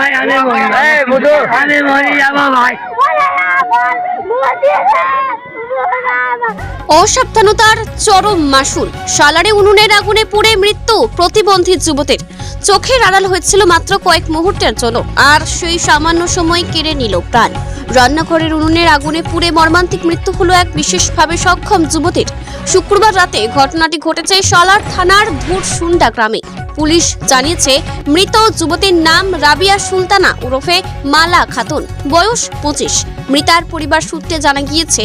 ভাই আমি মরি আমি মরি যাব ভাই। অসাবধানতার চরম মাসুল। সালারে উনুনের আগুনে পুড়ে মৃত্যু প্রতিবন্ধী যুবতের। চোখের আড়াল হয়েছিল মাত্র কয়েক মুহূর্তের জন্য আর সেই সামান্য সময় কেড়ে নিল প্রাণ। রান্নাঘরের উনুনের আগুনে পুড়ে মর্মান্তিক মৃত্যু হলো এক বিশেষভাবে সক্ষম যুবতীর। শুক্রবার রাতে ঘটনাটি ঘটেছে সালার থানার ধুরসুন্ডা গ্রামে। পুলিশ জানিয়েছে, মৃত যুবতীর নাম রাবিয়া সুলতানা ওরফে মালা খাতুন, বয়স পঁচিশ। মৃতার পরিবার সূত্রে জানা গিয়েছে,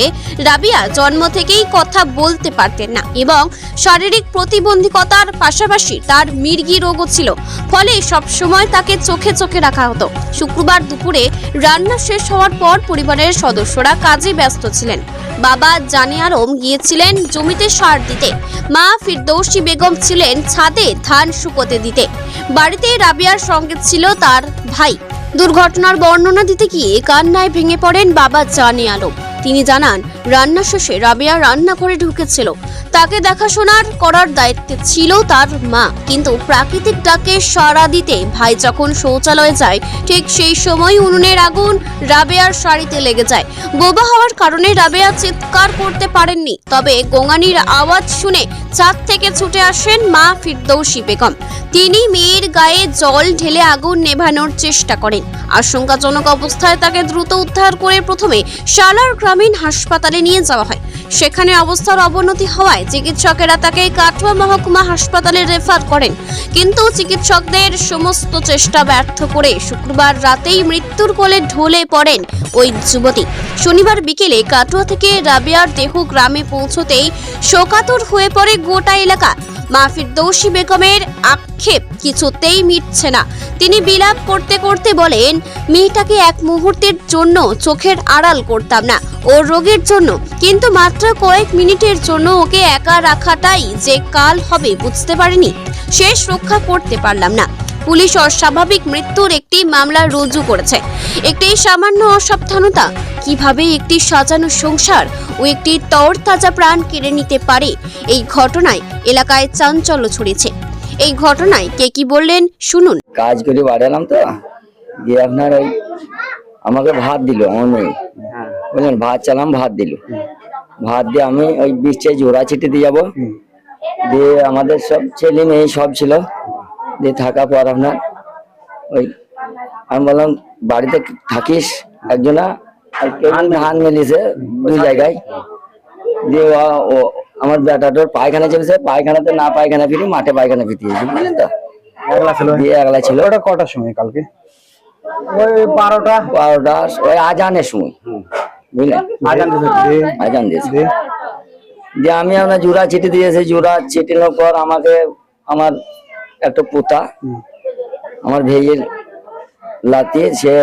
রাবিয়া জন্ম থেকেই কথা বলতে পারতেন না এবং শারীরিক প্রতিবন্ধকতার পাশাপাশি তার মির্গি রোগও ছিল। ফলে সবসময় তাকে চোখে চোখে রাখা হতো। শুক্রবার দুপুরে রান্না শেষ হওয়ার পর পরিবারের সদস্যরা কাজে ব্যস্ত ছিলেন। বাবা জানে আরম গিয়েছিলেন জমিতে সার দিতে। মা ফিরদৌসী বেগম ছিলেন ছাদে ধান শুকোতে দিতে। বাড়িতে রাবিয়ার সঙ্গে ছিল তার ভাই। দুর্ঘটনার বর্ণনা দিতে গিয়ে কান্নায় ভেঙে পড়েন বাবা জানে আলম তিনি জানান রান্না শেষে রাবিয়া রান্নাঘরে ঢুকেছিল। তাকে দেখাশোনার করার দায়িত্বে ছিল তার মা। কিন্তু প্রাকৃতিক ডাকে সাড়া দিতে ভাই যখন শৌচালয়ে যায়, ঠিক সেই সময় উনুনের আগুন রাবেয়ার শাড়িতে লেগে যায়। বোবা হওয়ার কারণে রাবেয়া চিৎকার করতে পারেননি, তবে গোঙানির আওয়াজ শুনে ছাদ থেকে ছুটে আসেন মা ফিরদৌসী বেগম। তিনি মেয়ের গায়ে জল ঢেলে আগুন নেভানোর চেষ্টা করেন। আশঙ্কাজনক অবস্থায় তাকে দ্রুত উদ্ধার করে প্রথমে শালার গ্রামীণ হাসপাতালে নিয়ে যাওয়া হয়। সেখানে অবস্থার অবনতি হওয়ায় চিকিৎসকেরা তাকে কাটোয়া মহকুমা হাসপাতালে রেফার করেন। কিন্তু চিকিৎসকদের সমস্ত চেষ্টা ব্যর্থ করে শুক্রবার রাতেই মৃত্যুর কোলে ঢলে পড়েন ওই যুবতী। শনিবার বিকেলে কাটোয়া থেকে রাবিয়ার দেহ গ্রামে পৌঁছতেই শোকাতুর হয়ে পড়ে গোটা এলাকা। মা ফিরদৌসী বেগমের আক্ষেপ। কিছুতেই মিটছে না। তিনি বিলাপ করতে করতে বলেন, মেয়েটাকে এক মুহূর্তের জন্য চোখের আড়াল করতাম না। ওর রোগের জন্য। কিন্তু মাত্র কয়েক মিনিটের জন্য ওকে একা রাখাটাই যে কাল হবে বুঝতে পারিনি। শেষ রক্ষা করতে পারলাম না। পুলিশ অস্বাভাবিক মৃত্যুর একটি মামলা রুজু করেছে। একটি সামান্য অসাবধানতা। কীভাবে একটি সাজানো সংসার ও একটি তরতাজা প্রাণ কেড়ে নিতে পারে? এই ঘটনায় এলাকায় চাঞ্চল্য ছড়িয়েছে। এই ঘটনায় কে কি বললেন শুনুন। কাজ করে বাড়ালাম তো, দিয়ে আপনার ওই আমাকে ভাত দিল, আমার মেয়ে। বুঝলেন? ভাত চালাম, ভাত দিল। ভাত দিয়ে আমি ওই বৃষ্টি জোড়া ছিটে দিয়ে যাব। দিয়ে আমাদের সব ছেলে মেয়ে সব ছিল। দিয়ে থাকা পর আপনার ওই আমি বললাম, বাড়িতে থাকিস একজনা? ধান মেলিছে দু জায়গায়। দিয়ে ও আমার বেটাটোর পায়খানা চলেছে পায়খানাতে না পায়খানা ফিরি মাঠে পায়খানা ফিরিয়েছি বুঝলেন তো? একলা ছিল? দিয়ে একলা ছিল। ওটা কটার সময় কালকে? ওই বারোটা। বারোটা। ওই আজানের সময়। বুঝলেন? আজান দিতে দিয়ে? আজান দিয়েছে। দিয়ে? দিয়ে আমি আপনার জোড়া চিঠি দিয়েছি জোড়া চিটিনোর পর আমাকে আমার একটা পোতা আমার ভেইয়ের লাতি সে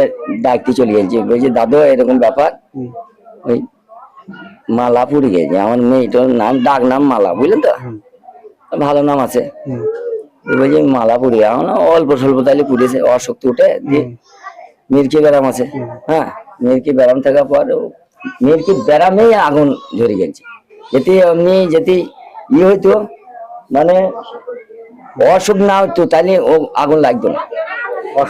ডাকতে চলে গেছে। বলছে দাদু এরকম ব্যাপার। ওই মালা পুড়ে গেছে আমার মেয়েটার নাম ডাক নাম মালা বুঝলেন তো? ভালো নাম আছে। দিয়ে মালা পুড়ে গেছে আমার না অল্প স্বল্প তাহলে পুড়েছে অশক্তি উঠে দিয়ে মির্কি ব্যারাম আছে। হ্যাঁ মির্কি ব্যারাম থাকার পর মির্কি ব্যারামেই আগুন ধরে গেছে। যেতে এমনি যেতে ইয়ে হইতো মানে অসুখ না হতো তাহলে ও আগুন লাগতো না।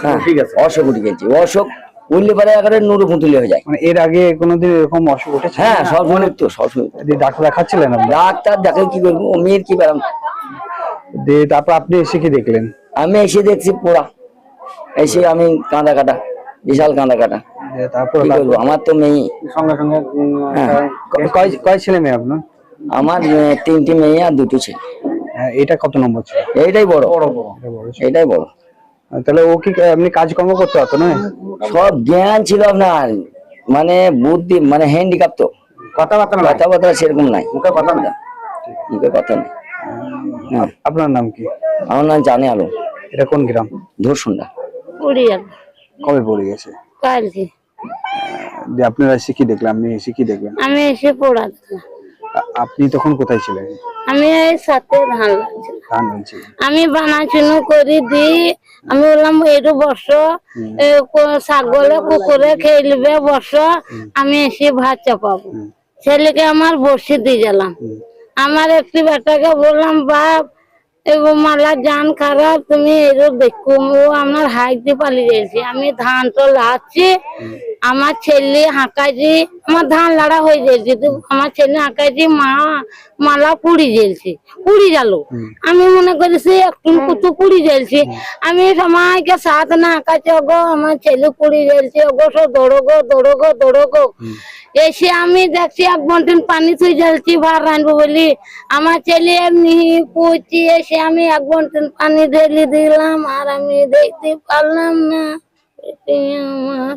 হ্যাঁ, ঠিক আছে। অসুখ উঠে গেছে। অসুখ উঠলে পরে একেবারে নুরু পুতুলে হয়ে যায়। মানে এর আগে কোনোদিন এরকম অসুখ উঠেছে? হ্যাঁ সবসময় তো সবসময় ডাক্তার দেখাচ্ছিলেন আপনি? ডাক্তার দেখে কি করব মেয়ের কি ব্যারাম দিয়ে তারপর আপনি এসে কি দেখলেন? আমি এসে দেখছি পোড়া। এসে আমি কাঁদা কাটা বিশাল কাঁদা কাটা। তারপর আমার তো মেয়ে। সঙ্গে সঙ্গে হ্যাঁ। কয় ছেলে মেয়ে আপনার? আমার তিনটি মেয়ে আর দুটো ছেলে। হ্যাঁ, এটা কত নম্বর ছিল? এইটাই বড়। এটাই বড়। তাহলে ও কি আপনি কাজকর্ম করতে পারতো না? সব জ্ঞান ছিল আপনার। মানে বুদ্ধি মানে হ্যান্ডিক্যাপ তো। কথাবার্তা কথাবার্তা সেরকম নাই। মুখে কথা না মুখে কথা নেই। হ্যাঁ। আপনার নাম কি? আমার নাম জানে আলো এটা কোন গ্রাম? কবে পড়ে গেছে? কালকে। দিয়ে আপনারা এসে কি দেখলেন? আপনি এসে কি দেখলেন? আমি এসে পড়াচ্ছিলাম আপনি তখন কোথায় ছিলেন? আমি সাথে ধান ধান আমি বানাচুনো করে দিই আমি বললাম এইটু বস ছাগলে কুকুরে খেলবে বস আমি এসে ভাত চাপাবো। ছেলেকে আমার বসে দিয়ে গেলাম আমার একটি বেটাকে বললাম বাপ এবং মালা জান খারাপ তুমি এরো দেখো ও আমার হাইতে পালিয়ে যাইছে আমি ধান তো লাচ্ছি আমার ছেলে হাঁকাইছি আমার ধান লাড়া হয়ে তো আমার ছেলে হাঁকাইছি মা মালা পুড়ি জ্বলছে পুড়ি গেল। আমি মনে করেছি একটু কুতু পুড়ি জ্বলছে আমি সময়কে সাথ না আঁকাচ্ছি গো আমার ছেলে পুড়ি জ্বলছে গো সব দৌড়ো গো দৌড়ো গো দৌড়ো গো এসে আমি দেখছি এক বন্টন পানি তুই জ্বলছি ভাত রানবো বলি। আমার ছেলে এমনি পুচি এসে আমি এক বন্টন পানি ঢেলে দিলাম আর আমি দেখতে পারলাম না। এটাই আমার আহ,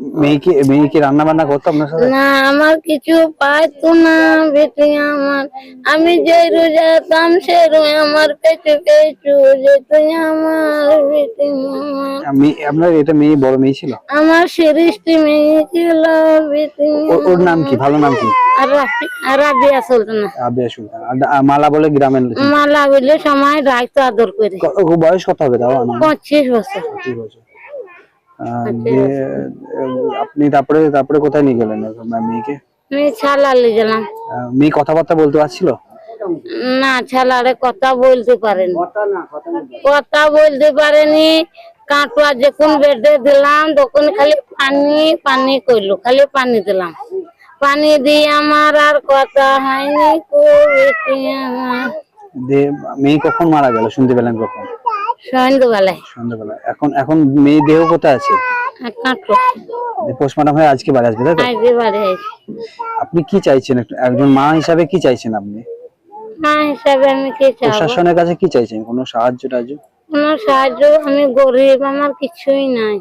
মেয়ে কি মেয়ে কি রান্না বান্না করতো আপনার সাথে? না আমার কিছু পাইতো না বেটি আমার। আমি যে রোজাতাম সে রোজ আমার যেত আমার বেটি মেয়ে আপনার এটা মেয়ে বড় মেয়ে ছিল? আমার সিরিজটি মেয়ে ছিল বেটি ওর- নাম কি? ভালো নাম কি? আর রাফি- রাবিয়া সুলতানা। আর মালা বলে গ্রামের মালা বলে সময় রাখতো আদর করে। বয়স কত হবে তাও? আনুমানিক? পঁচিশ বছর। পঁচিশ বছর। আপনি তারপরে তারপরে কোথায় নিয়ে গেলেন মেয়েকে? আমি ছালা নিয়ে গেলাম মেয়ে কথাবার্তা বলতে পারছিল? না ছালারে কথা বলতে পারেনি। কথা বলতে পারেনি। কাঁটুয়া যখন বেডে দিলাম তখন খালি পানি পানি করল খালি পানি দিলাম। পানি দিয়ে আমার আর কথা হয়নি মেয়ে কখন মারা গেল? শুনতে পেলেন কখন? সন্ধ্যেবেলায়। সন্ধ্যাবেলা এখন এখন মেয়ে দেহ কোথায় আছে? পোস্টমর্টম হয়ে আজকে বাড়ি আসবে তাই তো? আপনি কি চাইছেন একজন মা হিসাবে কি চাইছেন আপনি? মা হিসাবে আমি কি চাবো? প্রশাসনের কাছে কি চাইছেন? কোনো সাহায্য টাহায্য? কোনো সাহায্য আমি গরিব আমার কিছুই নাই।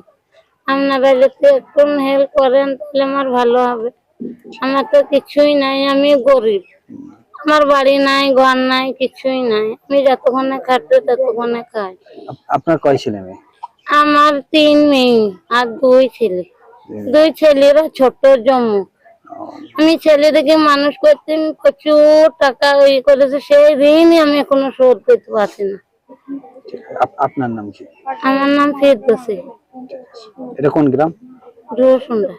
আপনারা যদি একটু হেল্প করেন তাহলে আমার ভালো হবে। আমার তো কিছুই নাই আমি গরিব। আমার বাড়ি নাই ঘর নাই কিছুই নাই। আমি যতক্ষণে খাটতে ততক্ষণে খাই। আপনার কয় ছেলে মেয়ে? আমার তিন মেয়ে আর দুই ছেলে। দুই ছেলেরা ছোট জম্মু আমি ছেলে ছেলেদেরকে মানুষ করতে প্রচুর টাকা ইয়ে করেছে সেই ঋণই আমি এখনও শোধ করতে পারছি না। আপনার নাম কি? আমার নাম ফেরদোসি। এটা কোন গ্রাম? রুসুন্ডা